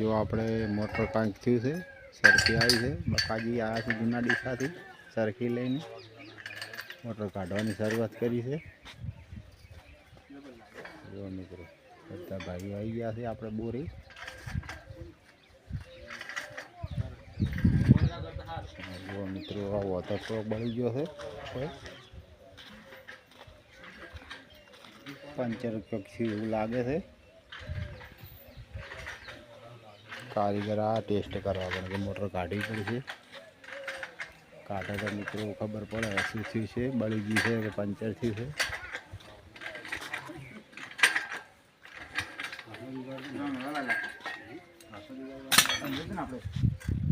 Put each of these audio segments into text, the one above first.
જો આપણે મોટર કાંઈક થયું છે, સરખી આવી છે. બકાજી આવ્યા છે જૂના ડીસાથી, સરખી લઈને મોટર કાઢવાની શરૂઆત કરી છે. જો મિત્રો, બધા ભાઈઓ આવી ગયા છે આપણે બોરી. જો મિત્રો, આ વોટર સ્ટોક બળી ગયો છે. પંચર કક્ષી એવું લાગે છે. કારીગર ટેસ્ટ કરવા પડે મોટર કાઢવી પડશે. કાઢે તો મિત્રો ખબર પડે શું થયું છે, બળી ગયું છે કે પંચર થયું છે. ક્યાં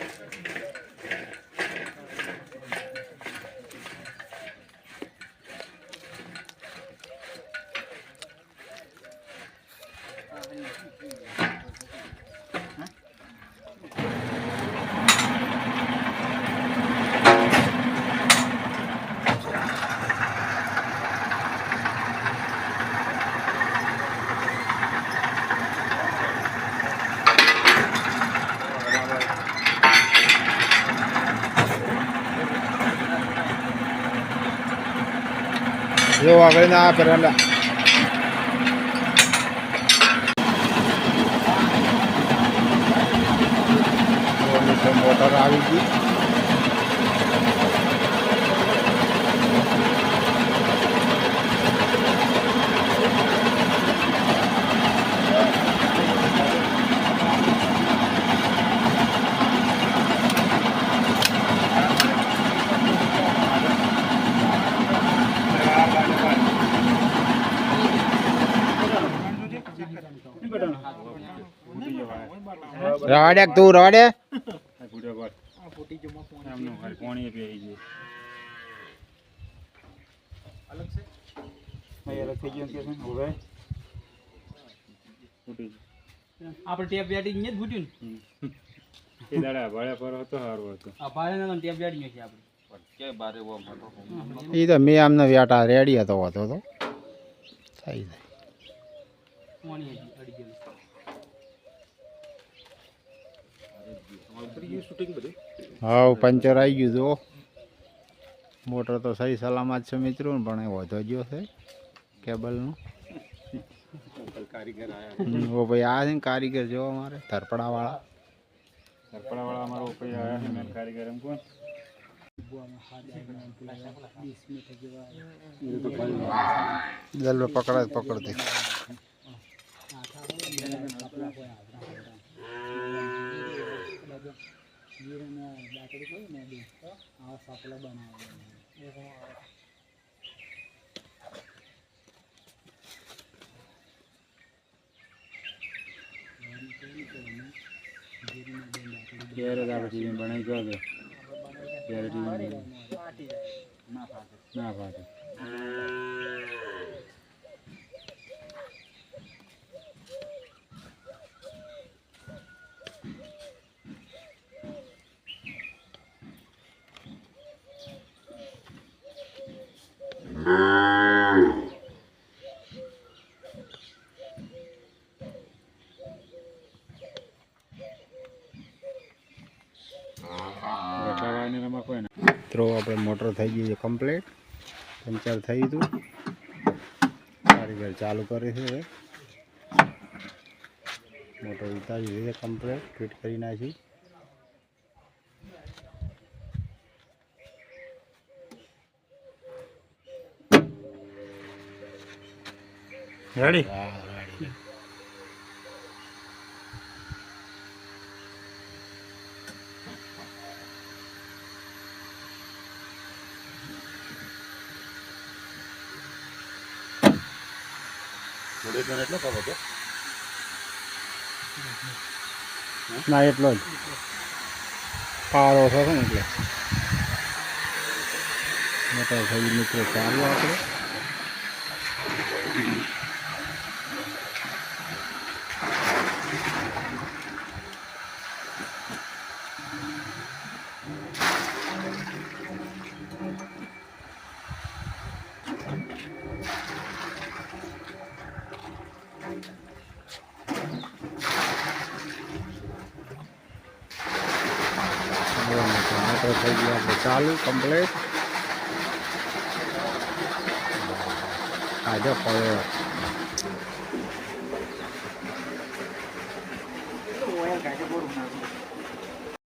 જો આગળ ના પેલા મોટર આવી ગઈ રવાડે તું રવાડે? અલગ થઈ ગયો કે છે હવે આપણે ટેપ બેટી જ ફૂટ્યું ને આ ભારે ના ટેપ બેટી છે આપણે એ તો મેં આમને વ્યાટા રેડી હતો હતો તો થઈ જાય કોણી હતી અડી ગયેલી હા પંચર આવી ગયું જો મોટર તો સહી સલામત છે મિત્રો પણ એ વધો ગયો છે કેબલનું કારીગર આયા હમ, ઓ ભાઈ આ છે ને કારીગર જો અમારે ધરપડાવાળા જલ્લો પકડ પકડતી ક્યારે જ આપણે ટીવી બનાવી ગયો કે ક્યારે ટીવી ના ફાટે. રટાવાને રમા મિત્રો, આપણે મોટર થઈ ગઈ છે કમ્પ્લીટ પંચર થઈ હતું કારીગર ચાલુ કરે છે મોટર ઉતારી દીધી છે કમ્પ્લીટ ફિટ કરી નાખી. Ready? Yeah, ready. એટલો કહો છો ના એટલો જ પાવર ઓછો છે ને એટલે મોટા ભાઈ મિત્રો ચાલુ આપણે મોટર થઈ ગયા છે. ચાલુ કમ્પ્લીટ આજે પડ્યો